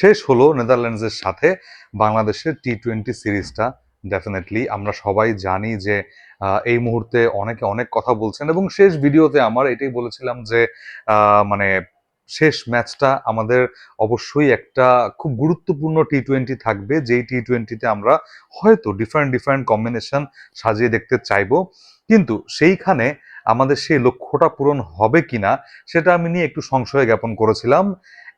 শেষ হলো নেদারল্যান্ডসের সাথে বাংলাদেশের টি টোয়েন্টি সিরিজটা ডেফিনেটলি আমরা সবাই জানি যে এই মুহূর্তে অনেকে অনেক কথা বলছেন এবং শেষ ভিডিওতে আমার এটাই বলেছিলাম যে মানে শেষ ম্যাচটা আমাদের অবশ্যই একটা খুব গুরুত্বপূর্ণ টি টোয়েন্টি থাকবে, যেই টি টোয়েন্টিতে আমরা হয়তো ডিফারেন্ট ডিফারেন্ট কম্বিনেশন সাজিয়ে দেখতে চাইব। কিন্তু সেইখানে আমাদের সেই লক্ষ্যটা পূরণ হবে কিনা, সেটা আমি নিয়ে একটু সংশয় জ্ঞাপন করেছিলাম।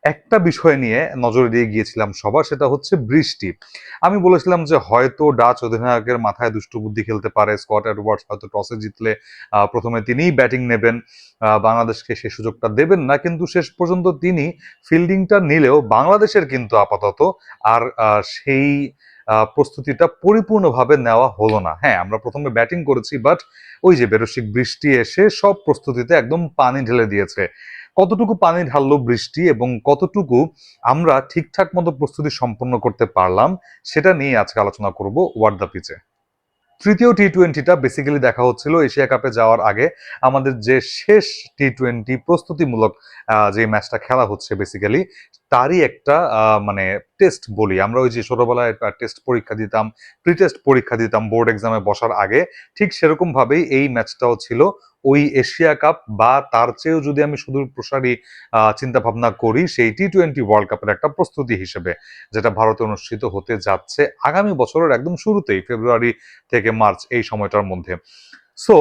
একটা বিষয় নিয়ে নজর দিয়ে গিয়েছিলাম সবার, সেটা হচ্ছে বৃষ্টি। আমি বলেছিলাম যে হয়তো ডাচ অধিনায়কের মাথায় দুষ্টু বুদ্ধি খেলতে পারে, স্কট এডওয়ার্ডস হয়তো টসে জিতলে প্রথমে তিনিই ব্যাটিং নেবেন বাংলাদেশকে সেই সুযোগটা দেবেন না, কিন্তু শেষ পর্যন্ত তিনি ফিল্ডিংটা নিলেও বাংলাদেশের কিন্তু আপাতত আর সেই প্রস্তুতিটা পরিপূর্ণভাবে নেওয়া হলো না। হ্যাঁ আমরা প্রথমে ব্যাটিং করেছি, বাট ওই যে বেরসিক বৃষ্টি এসে সব প্রস্তুতিতে একদম পানি ঢেলে দিয়েছে। কতটুকু পানি ঢাললো বৃষ্টি এবং কতটুকু আমরা ঠিকঠাক মতো প্রস্তুতি সম্পন্ন করতে পারলাম, সেটা নিয়ে আজকে আলোচনা করব ওয়ার্ড দ্য পিচে তৃতীয় টি টোয়েন্টিটা বেসিক্যালি দেখা হচ্ছিল এশিয়া কাপে যাওয়ার আগে আমাদের যে শেষ টি টোয়েন্টি প্রস্তুতিমূলক যে ম্যাচটা খেলা হচ্ছে বেসিক্যালি তারই একটা মানে টেস্ট বলি। আমরা ওই যে ছোটবেলায় টেস্ট পরীক্ষা দিতাম প্রি টেস্ট পরীক্ষা দিতাম বোর্ড এক্সামে বসার আগে, ঠিক সেরকম ভাবেই এই ম্যাচটাও ছিল। ওই এশিয়া কাপ বা তার চেয়েও যদি আমি সুদূর প্রসারী চিন্তা ভাবনা করি, সেই টি টোয়েন্টি ওয়ার্ল্ড কাপের একটা প্রস্তুতি হিসেবে, যেটা ভারতে অনুষ্ঠিত হতে যাচ্ছে আগামী বছরের একদম শুরুতেই ফেব্রুয়ারি থেকে মার্চ এই সময়টার মধ্যে। সো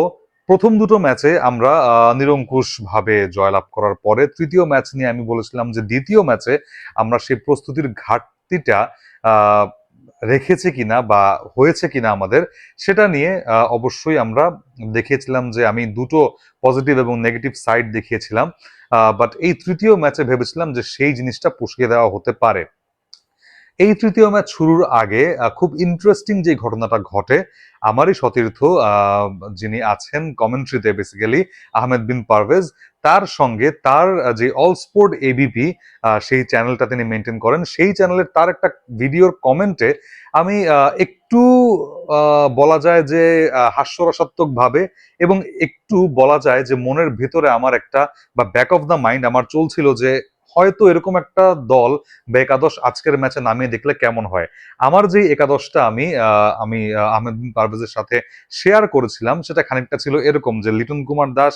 প্রথম দুটো ম্যাচে আমরা নিরঙ্কুশ ভাবে জয়লাভ করার পরে তৃতীয় ম্যাচ নিয়ে আমি বলেছিলাম যে দ্বিতীয় ম্যাচে আমরা সেই প্রস্তুতির ঘাটতিটা রেখেছে কিনা বা হয়েছে কিনা আমাদের, সেটা নিয়ে অবশ্যই আমরা দেখিয়েছিলাম যে আমি দুটো পজিটিভ এবং নেগেটিভ সাইড দেখিয়েছিলাম। বাট এই তৃতীয় ম্যাচে ভেবেছিলাম যে সেই জিনিসটা পুষিয়ে দেওয়া হতে পারে। এই তৃতীয় ম্যাচ শুরুর আগে খুব ইন্টারেস্টিং যে ঘটনাটা ঘটে আমারই সতীর্থ যিনি আছেন কমেন্ট্রিতে বেসিক্যালি আহমেদ বিন পারভেজ তার সঙ্গে তার যে অল স্পোর্ট এবিপি সেই চ্যানেলটা তিনি মেনটেন করেন। সেই চ্যানেলের তার একটা ভিডিওর কমেন্টে আমি একটু বলা যায় যে আহ, হাস্যরসাত্মক ভাবে এবং একটু বলা যায় যে মনের ভিতরে আমার একটা বা ব্যাক অফ দ্য মাইন্ড আমার চলছিল যে হয়তো এরকম একটা দল বা একাদশ আজকের ম্যাচে নামিয়ে দেখলে কেমন হয়? আমার যে একাদশটা আমি আমি আহ, আহমেদ পারভেজের সাথে শেয়ার করেছিলাম সেটা খানিকটা ছিল এরকম যে লিটন কুমার দাস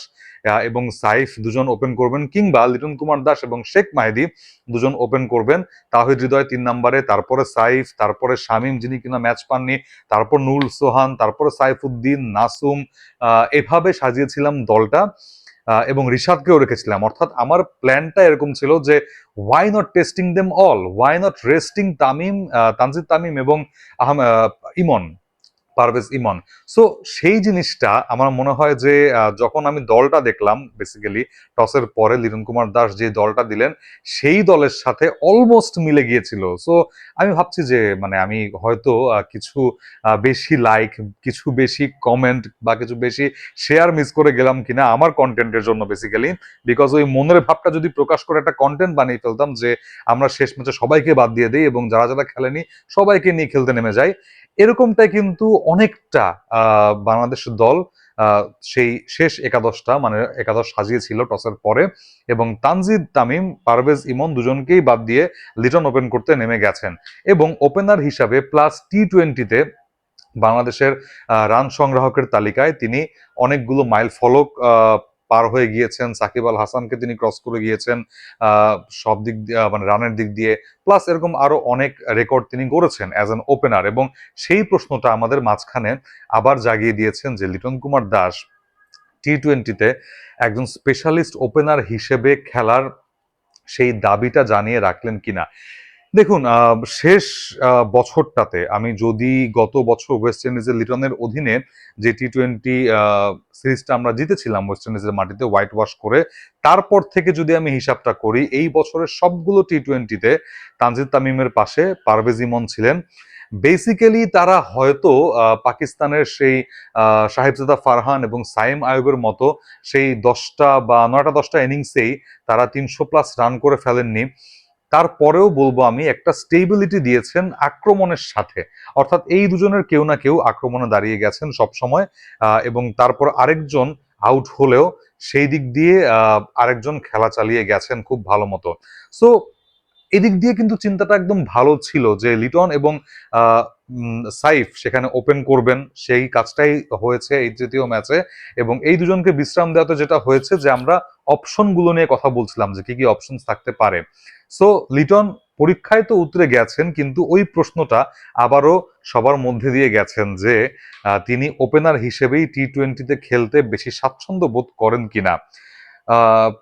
এবং সাইফ দুজন ওপেন করবেন কিংবা লিটন কুমার দাস এবং শেখ মাহিদি দুজন ওপেন করবেন। তাহিদ হৃদয় তিন নম্বরে তারপরে সাইফ তারপরে শামীম যিনি কিনা ম্যাচ পাননি তারপর নুল সোহান তারপরে সাইফুদ্দিন নাসুম এভাবে সাজিয়েছিলাম দলটা। এবং রিশাদকেও রেখেছিলাম। অর্থাৎ আমার প্ল্যানটা এরকম ছিল যে why not testing them all why not resting Tamim Tanzid Tamim এবং ইমন? পারভেজ ইমন। সো সেই জিনিসটা আমার মনে হয় যে যখন আমি দলটা দেখলাম বেসিক্যালি টসের পরে লিটন কুমার দাস যে দলটা দিলেন, সেই দলের সাথে অলমোস্ট মিলে গিয়েছিল। সো আমি ভাবছি যে মানে আমি হয়তো কিছু বেশি লাইক কিছু বেশি কমেন্ট বা কিছু বেশি শেয়ার মিস করে গেলাম কিনা আমার কন্টেন্টের জন্য বেসিক্যালি বিকজ ওই মনের ভাবটা যদি প্রকাশ করে একটা কন্টেন্ট বানিয়ে ফেলতাম যে, আমরা শেষ ম্যাচে সবাইকে বাদ দিয়ে দিই এবং যারা যারা খেলেনি, সবাইকে নিয়ে খেলতে নেমে যাই, এরকমটাই কিন্তু অনেকটা বাংলাদেশ দল সেই শেষ একাদশটা মানে একাদশ সাজিয়েছিল টসের পরে এবং তানজিদ, তামিম, পারভেজ, ইমন দুজনকেই বাদ দিয়ে লিটন ওপেন করতে নেমে গেছেন এবং ওপেনার হিসাবে প্লাস টি টোয়েন্টিতে বাংলাদেশের রান সংগ্রাহকের তালিকায় তিনি অনেকগুলো মাইল ফলক পার হয়ে গিয়েছেন, সাকিব আল হাসানকে তিনি ক্রস করে গিয়েছেন সব দিক দিয়ে মানে রানের দিক দিয়ে। প্লাস এরকম আরও অনেক রেকর্ড তিনি গড়েছেন অ্যাজ অ্যান ওপেনার এবং সেই প্রশ্নটা আমাদের মাঝখানে আবার জাগিয়ে দিয়েছেন যে লিটন কুমার দাস টি টোয়েন্টিতে একজন স্পেশালিস্ট ওপেনার হিসেবে খেলার সেই দাবিটা জানিয়ে রাখলেন কিনা। দেখুন শেষ বছরটাতে আমি যদি গত বছর ওয়েস্ট ইন্ডিজের লিটনের অধীনে যে টি টোয়েন্টি সিরিজটা আমরা জিতেছিলাম ওয়েস্ট ইন্ডিজের মাটিতে হোয়াইট ওয়াশ করে, তারপর থেকে যদি আমি হিসাবটা করি, এই বছরের সবগুলো টি টোয়েন্টিতে তানজিদ তামিমের পাশে পারভেজ ইমন ছিলেন। বেসিক্যালি তারা হয়তো পাকিস্তানের সেই সাহেবজাদা ফারহান এবং সাইম আয়ুবের মতো সেই দশটা বা নয়টা দশটা ইনিংসেই তারা তিনশো প্লাস রান করে ফেলেননি। তারপরেও বলব আমি, একটা স্টেবিলিটি দিয়েছেন আক্রমণের সাথে। অর্থাৎ এই দুজনের কেউ না কেউ আক্রমণে দাঁড়িয়ে গেছেন সবসময় এবং তারপর আরেকজন আউট হলেও সেই দিক দিয়ে আরেকজন খেলা চালিয়ে গেছেন খুব ভালো মতো। সো এদিক দিয়ে কিন্তু চিন্তাটা একদম ভালো ছিল যে লিটন এবং সাইফ সেখানে ওপেন করবেন, সেই কাজটাই হয়েছে এই তৃতীয় ম্যাচে এবং এই দুজনকে বিশ্রাম দেওয়াতে যেটা হয়েছে যে আমরা অপশনগুলো নিয়ে কথা বলছিলাম যে কি কি অপশন থাকতে পারে। সো, লিটন পরীক্ষায় তো উতরে গেছেন কিন্তু ওই প্রশ্নটা আবারও সবার মধ্যে দিয়ে গেছেন যে তিনি ওপেনার হিসেবেই টি টোয়েন্টিতে খেলতে বেশি স্বাচ্ছন্দ্য বোধ করেন কিনা।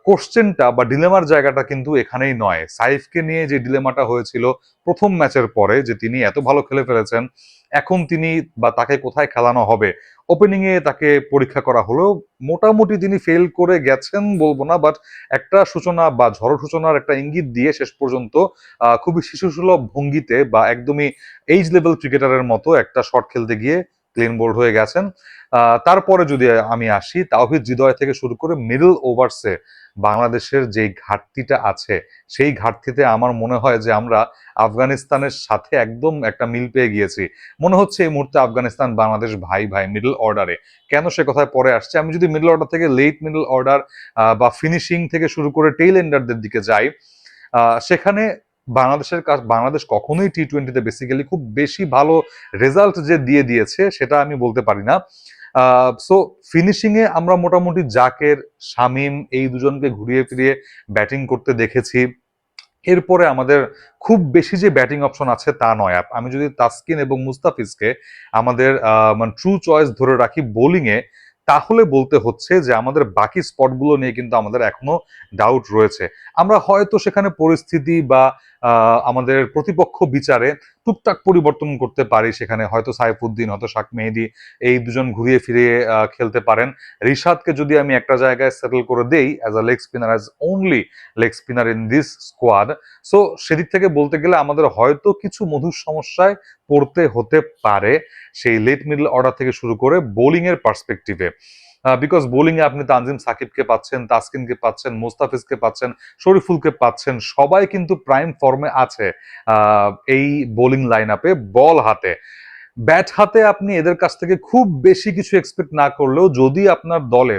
কোশ্চেনটা বা ডিলেমার জায়গাটা কিন্তু এখানেই নয়। সাইফকে নিয়ে যে ডিলেমাটা হয়েছিল প্রথম ম্যাচের পরে যে তিনি এত ভালো খেলে ফেলেছেন, এখন তিনি বা তাকে কোথায় খেলানো হবে? ওপেনিং এ তাকে পরীক্ষা করা হলেও মোটামুটি তিনি ফেল করে গেছেন বলব না বাট একটা সূচনা বা ঝড় সূচনার একটা ইঙ্গিত দিয়ে শেষ পর্যন্ত খুবই শিশুসুলভ ভঙ্গিতে বা একদমই এইজ লেভেল ক্রিকেটারের মতো একটা শট খেলতে গিয়ে ক্লিন বোল্ড হয়ে গেছেন। তারপরে যদি আমি আসি, তাওহিদ হৃদয় থেকে শুরু করে মিডল ওভার্সে বাংলাদেশের যে ঘাটতিটা আছে, সেই ঘাটতিতে আমার মনে হয় যে আমরা আফগানিস্তানের সাথে একদম একটা মিল পেয়ে গিয়েছি। মনে হচ্ছে এই মুহূর্তে আফগানিস্তান বাংলাদেশ ভাই ভাই মিডল অর্ডারে কেন সে কথায় পরে আসছে? আমি যদি মিডল অর্ডার থেকে লেট মিডল অর্ডার বা ফিনিশিং থেকে শুরু করে টেইল এন্ডারদের দিকে যাই সেখানে বাংলাদেশের কাজ বাংলাদেশ কখনোই টি টোয়েন্টিতে বেসিক্যালি খুব বেশি ভালো রেজাল্ট যে দিয়ে দিয়েছে, সেটা আমি বলতে পারি না। সো ফিনিশিং এ আমরা মোটামুটি জাকের, শামিম এই দুজনকে ঘুরিয়ে ফিরিয়ে ব্যাটিং করতে দেখেছি। এরপরে আমাদের খুব বেশি যে ব্যাটিং অপশন আছে তা নয়। আমি যদি তাসকিন এবং মুস্তাফিজকে আমাদের মানে ট্রু চয়েস ধরে রাখি বোলিং এ, তাহলে বলতে হচ্ছে যে আমাদের বাকি স্পটগুলো নিয়ে কিন্তু আমাদের এখনও ডাউট রয়েছে। আমরা হয়তো সেখানে পরিস্থিতি বা আমাদের প্রতিপক্ষ বিচারে টুকটাক পরিবর্তন করতে পারি সেখানে, হয়তো সাইফুদ্দিন, হয়তো শাক মেহেদি, এই দুজন ঘুরিয়ে ফিরিয়ে খেলতে পারেন। রিশাদকে যদি আমি একটা জায়গায় সেটেল করে দেই as a leg spinner as only leg spinner in this squad so সেদিক থেকে বলতে গেলে আমাদের হয়তো কিছু মধুর সমস্যায় পড়তে হতে পারে সেই লেট মিডল অর্ডার থেকে শুরু করে বোলিং এর পার্সপেক্টিভে বিকজ বোলিং এ আপনি তানজিম সাকিবকে পাচ্ছেন, তাসকিনকে পাচ্ছেন, মোস্তাফিজকে পাচ্ছেন, শরীফুলকে পাচ্ছেন, সবাই কিন্তু প্রাইম ফর্মে আছে এই বোলিং লাইন আপে বল হাতে। ব্যাট হাতে আপনি এদের কাছ থেকে খুব বেশি কিছু এক্সপেক্ট না করলেও যদি আপনার দলে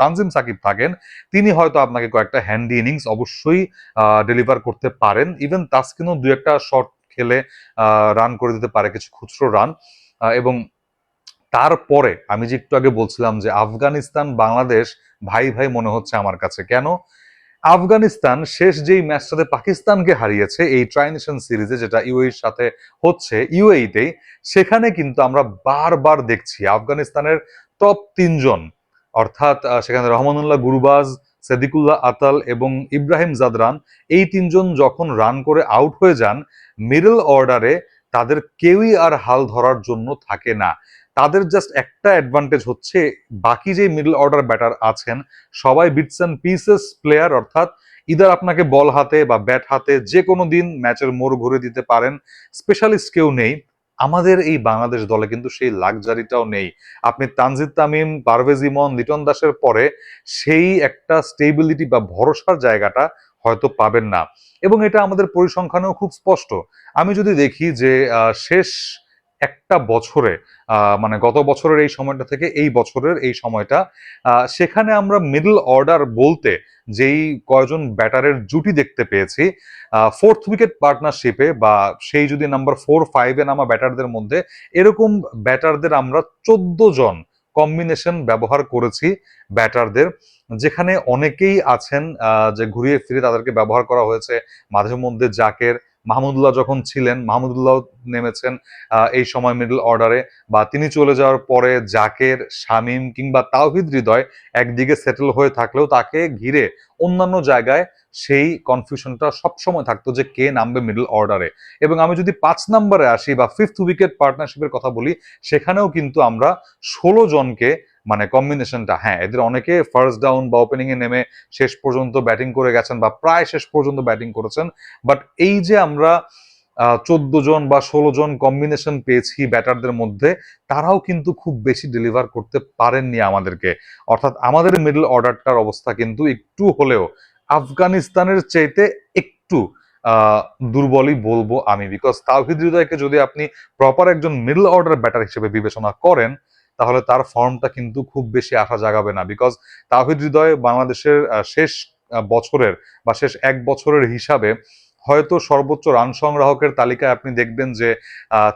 তানজিম সাকিব থাকেন, তিনি হয়তো আপনাকে কয়েকটা হ্যান্ডি ইনিংস অবশ্যই ডেলিভার করতে পারেন। ইভেন তাসকিনও দু একটা শট খেলে রান করে দিতে পারে, কিছু খুচরো রান এবং তারপরে আমি যে একটু আগে বলছিলাম যে আফগানিস্তান, বাংলাদেশ, ভাই ভাই মনে হচ্ছে আমার কাছে। কেন? আফগানিস্তান শেষ যেই ম্যাচটাতে পাকিস্তানকে হারিয়েছে, এই ট্রাইনেশন সিরিজে যেটা ইউএর সাথে হচ্ছে, ইউএইতেই, সেখানে কিন্তু আমরা বারবার দেখছি আফগানিস্তানের টপ তিনজন, অর্থাৎ সেখানে রহমানুল্লাহ গুরুবাজ, সেদিকুল্লাহ আতাল এবং ইব্রাহিম জাদরান, এই তিনজন যখন রান করে আউট হয়ে যান মিডল অর্ডারে তাদের কেউই আর হাল ধরার জন্য থাকে না। তাদের জাস্ট একটা অ্যাডভান্টেজ হচ্ছে বাকি যে মিডল অর্ডার ব্যাটার আছেন, সবাই বিটস অ্যান্ড পিসেস প্লেয়ার অর্থাৎ ইদার আপনাকে বল হাতে বা ব্যাট হাতে যে কোনো দিন ম্যাচের মোড় ঘুরে দিতে পারেন স্পেশালিস্ট কেউ নেই। আমাদের এই বাংলাদেশ দলে কিন্তু সেই লাক্সারিটাও নেই। আপনি তানজিদ তামিম, পারভেজ ইমন, লিটন দাসের পরে সেই একটা স্টেবিলিটি বা ভরসার জায়গাটা হয়তো পাবেন না। এবং এটা আমাদের পরিসংখ্যানেও খুব স্পষ্ট। আমি যদি দেখি যে শেষ একটা বছরে মানে গত বছরের এই সময়টা থেকে এই বছরের এই সময়টা সেখানে আমরা মিডল অর্ডার বলতে যেই কয়জন ব্যাটারের জুটি দেখতে পেয়েছি ফোর্থ উইকেট পার্টনারশিপে বা সেই যদি নাম্বার ফোর ফাইভে নামা ব্যাটারদের মধ্যে, এরকম ব্যাটারদের আমরা চোদ্দ জন কম্বিনেশন ব্যবহার করেছি ব্যাটারদের, যেখানে অনেকেই আছেন যে ঘুরিয়ে ফিরে তাদেরকে ব্যবহার করা হয়েছে মাঝে মধ্যে জাকের মাহমুদুল্লাহ যখন ছিলেন, মাহমুদুল্লাহ নেমেছেন এই সময় মিডল অর্ডারে বা তিনি চলে যাওয়ার পরে জাকের, শামিম কিংবা তাওহিদ হৃদয় একদিকে সেটেল হয়ে থাকলেও তাকে ঘিরে অন্যান্য জায়গায় সেই কনফিউশনটা সবসময় থাকতো যে কে নামবে মিডল অর্ডারে এবং আমি যদি পাঁচ নম্বরে আসি বা ফিফথ উইকেট পার্টনারশিপের কথা বলি, সেখানেও কিন্তু আমরা ষোলো জনকে মানে কম্বিনেশনটা হ্যাঁ এদের অনেকে ফার্স্ট ডাউন বা ওপেনিং এ নেমে শেষ পর্যন্ত ব্যাটিং করে গেছেন বা প্রায় শেষ পর্যন্ত ব্যাটিং করেছেন বাট এই যে আমরা চোদ্দ জন বা ষোলো জন কম্বিনেশন পেয়েছি ব্যাটারদের মধ্যে, তারাও কিন্তু খুব বেশি ডেলিভার করতে পারেননি আমাদেরকে। অর্থাৎ আমাদের মিডল অর্ডারটার অবস্থা কিন্তু একটু হলেও আফগানিস্তানের চাইতে একটু দুর্বলই বলব আমি বিকজ তাওহিদ হৃদয়কে যদি আপনি প্রপার একজন মিডল অর্ডার ব্যাটার হিসেবে বিবেচনা করেন তাহলে তার ফর্মটা কিন্তু খুব বেশি আশা জাগাবে না। বিকজ তাওহিদ হৃদয় বাংলাদেশের শেষ বছরের বা শেষ এক বছরের হিসাবে হয়তো সর্বোচ্চ রান সংগ্রাহকের তালিকায় আপনি দেখবেন যে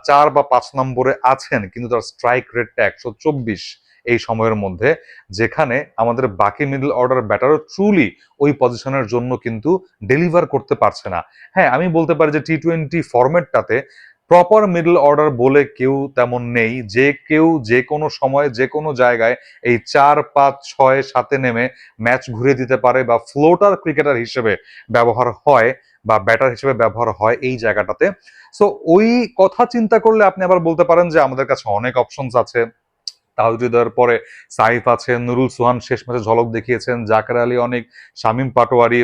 চার বা পাঁচ নম্বরে আছেন, কিন্তু তার স্ট্রাইক রেটটা একশো চব্বিশ এই সময়ের মধ্যে, যেখানে আমাদের বাকি মিডল অর্ডার ব্যাটারও ট্রুলি ওই পজিশনের জন্য কিন্তু ডেলিভার করতে পারছে না। হ্যাঁ আমি বলতে পারি যে টি টোয়েন্টি ফরম্যাটটাতে প্রপার মিডল অর্ডার বলে কেউ তেমন নেই। যে কেউ যে কোনো সময়, যে কোনো জায়গায় এই চার, পাঁচ, ছয়, সাতে নেমে ম্যাচ ঘুরে দিতে পারে বা ফ্লোটার ক্রিকেটার হিসেবে ব্যবহার হয় বা ব্যাটার হিসেবে ব্যবহার হয় এই জায়গাটাতে। সো ওই কথা চিন্তা করলে আপনি আবার বলতে পারেন যে আমাদের কাছে অনেক অপশনস আছে। তাহিদুদার পরে সাইফ আছেন নুরুল সুহান শেষ ম্যাচে ঝলক দেখিয়েছেন, জাকের আলী অনেক, শামীম পাটোয়ারি,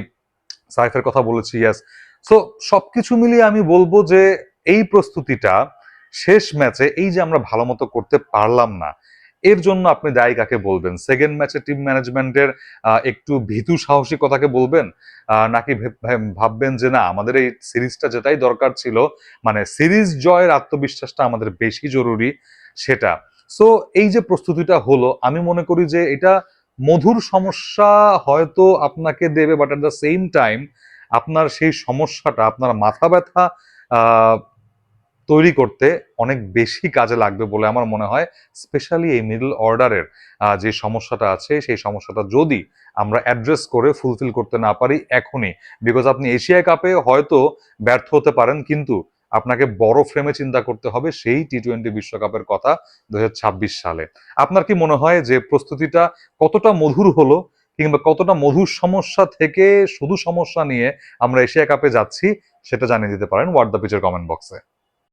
সাইফের কথা বলেছি ইয়াস সো সবকিছু মিলিয়ে আমি বলব যে এই প্রস্তুতিটা শেষ ম্যাচে এই যে আমরা ভালো মতো করতে পারলাম না, এর জন্য আপনি দায়ী কাকে বলবেন? সেকেন্ড ম্যাচে টিম ম্যানেজমেন্টের একটু ভীতু সাহসিকতাকে বলবেন? নাকি ভেব- ভেব- ভাববেন যে না, আমাদের এই সিরিজটা যেটাই দরকার ছিল মানে সিরিজ জয়ের আত্মবিশ্বাসটা আমাদের বেশি জরুরি সেটা। সো এই যে প্রস্তুতিটা হলো, আমি মনে করি যে এটা মধুর সমস্যা হয়তো আপনাকে দেবে but at the same time আপনার সেই সমস্যাটা, আপনার মাথা ব্যথা তৈরি করতে অনেক বেশি কাজে লাগবে বলে আমার মনে হয় স্পেশালি এই মিডল অর্ডারের যে সমস্যাটা আছে, সেই সমস্যাটা যদি আমরা অ্যাড্রেস করে ফুলফিল করতে না পারি এখনই বিকজ আপনি এশিয়া কাপে হয়তো ব্যর্থ হতে পারেন, কিন্তু আপনাকে বড় ফ্রেমে চিন্তা করতে হবে সেই টি টোয়েন্টি বিশ্বকাপের কথা দু হাজার ছাব্বিশ সালে। আপনার কি মনে হয় যে প্রস্তুতিটা কতটা মধুর হলো, কিংবা কতটা মধুর সমস্যা থেকে শুধু সমস্যা নিয়ে আমরা এশিয়া কাপে যাচ্ছি, সেটা জানিয়ে দিতে পারেন হোয়াট দ্য পিচের কমেন্ট বক্সে